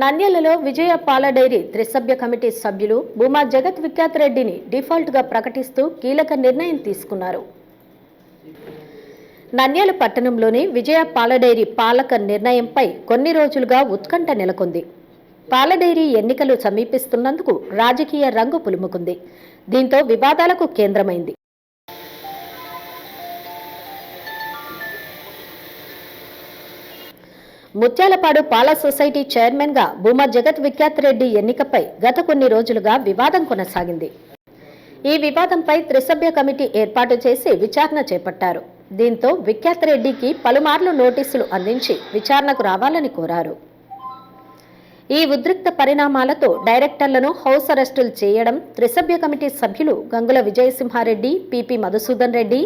నంద్యాలలో విజయ పాల డైరీ త్రిసభ్య కమిటీ సభ్యులు భూమా జగత్ విఖ్యాత్ రెడ్డిని డిఫాల్ట్గా ప్రకటిస్తూ కీలక నిర్ణయం తీసుకున్నారు. నంద్యాల పట్టణంలోని విజయ పాల డైరీ పాలక నిర్ణయంపై కొన్ని రోజులుగా ఉత్కంఠ నెలకొంది. పాల డైరీ ఎన్నికలు సమీపిస్తున్నందుకు రాజకీయ రంగు పులుముకుంది. దీంతో వివాదాలకు కేంద్రమైంది. ముత్యాలపాడు పాల సొసైటీ చైర్మన్గా భూమా జగత్ విఖ్యాత్ రెడ్డి ఎన్నికపై గత కొన్ని రోజులుగా వివాదం కొనసాగింది. ఈ వివాదంపై త్రిసభ్య కమిటీ ఏర్పాటు చేసి విచారణ చేపట్టారు. దీంతో విఖ్యాత్ రెడ్డికి పలుమార్లు నోటీసులు అందించి విచారణకు రావాలని కోరారు. ఈ ఉద్రిక్త పరిణామాలతో డైరెక్టర్లను హౌస్ అరెస్టులు చేయడం త్రిసభ్య కమిటీ సభ్యులు Gangula Vijayasimhareddy P P Madhusudan Reddy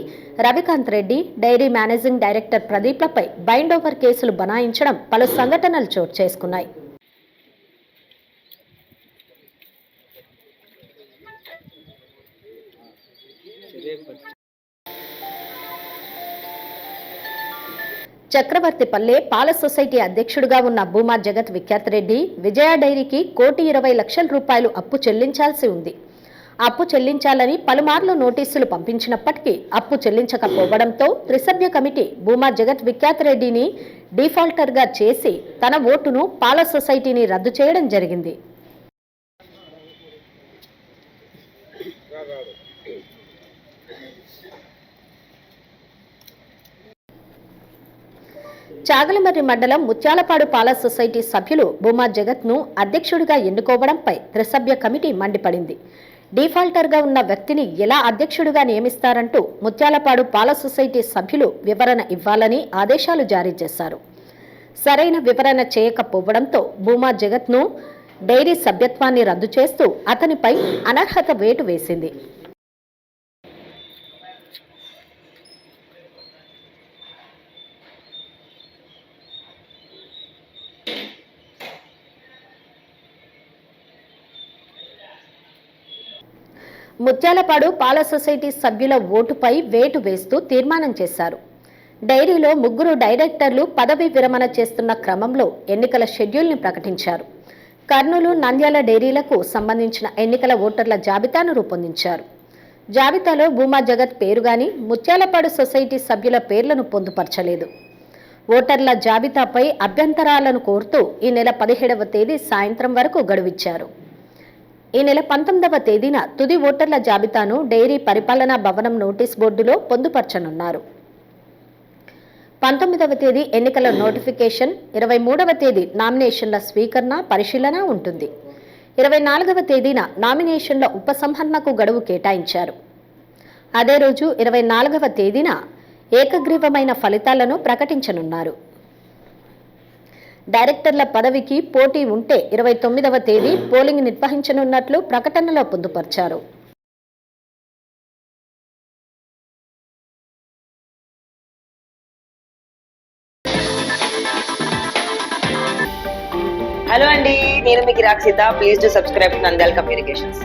Ravikanth Reddy dairy managing director ప్రదీప్లపై bind over కేసులు బనాయించడం పలు సంఘటనలు చోటు చేసుకున్నాయి. చక్రవర్తిపల్లె పాల సొసైటీ అధ్యక్షుడిగా ఉన్న భూమా జగత్ విఖ్యాత్ రెడ్డి విజయ డైరీకి కోటి ఇరవై లక్షల రూపాయలు అప్పు చెల్లించాల్సి ఉంది. అప్పు చెల్లించాలని పలుమార్లు నోటీసులు పంపించినప్పటికీ అప్పు చెల్లించకపోవడంతో త్రిసభ్య కమిటీ భూమా జగత్ విఖ్యాత్ రెడ్డిని డిఫాల్టర్గా చేసి తన ఓటును పాల సొసైటీని రద్దు చేయడం జరిగింది. చాగలమర్రి మండలం ముత్యాలపాడు పాల సొసైటీ సభ్యులు భూమా జగత్ను అధ్యక్షుడిగా ఎన్నుకోవడంపై త్రిసభ్య కమిటీ మండిపడింది. డిఫాల్టర్గా ఉన్న వ్యక్తిని ఎలా అధ్యక్షుడిగా నియమిస్తారంటూ ముత్యాలపాడు పాల సొసైటీ సభ్యులు వివరణ ఇవ్వాలని ఆదేశాలు జారీ చేశారు. సరైన వివరణ చేయకపోవడంతో భూమా జగత్ను డైరీ సభ్యత్వాన్ని రద్దు చేస్తూ అతనిపై అనర్హత వేటు వేసింది. ముత్యాలపాడు పాల సొసైటీ సభ్యుల ఓటుపై వేటు వేస్తూ తీర్మానం చేశారు. డైరీలో ముగ్గురు డైరెక్టర్లు పదవి విరమణ చేస్తున్న క్రమంలో ఎన్నికల షెడ్యూల్ని ప్రకటించారు. కర్నూలు నంద్యాల డైరీలకు సంబంధించిన ఎన్నికల ఓటర్ల జాబితాను రూపొందించారు. జాబితాలో భూమా జగత్ పేరు గాని ముత్యాలపాడు సొసైటీ సభ్యుల పేర్లను పొందుపరచలేదు. ఓటర్ల జాబితాపై అభ్యంతరాలను కోరుతూ ఈ నెల పదిహేడవ తేదీ సాయంత్రం వరకు గడువిచ్చారు. ఈ నెల పంతొమ్మిదవ తేదీన తుది ఓటర్ల జాబితాను డైరీ పరిపాలనా భవనం నోటీస్ బోర్డులో పొందుపరచనున్నారు. పంతొమ్మిదవ తేదీ ఎన్నికల నోటిఫికేషన్ ఇరవై మూడవ తేదీ నామినేషన్ల స్వీకరణ పరిశీలన ఉంటుంది. ఇరవై నాలుగవ తేదీన నామినేషన్ల ఉపసంహరణకు గడువు కేటాయించారు. అదే రోజు ఇరవై నాలుగవ తేదీన ఏకగ్రీవమైన ఫలితాలను ప్రకటించనున్నారు. డైరెక్టర్ల పదవికి పోటీ ఉంటే ఇరవై తొమ్మిదవ తేదీ పోలింగ్ నిర్వహించనున్నట్లు ప్రకటనలో పొందుపర్చారు. హలో అండి నేను మీకు Rakshitha please to subscribe Nandyala communications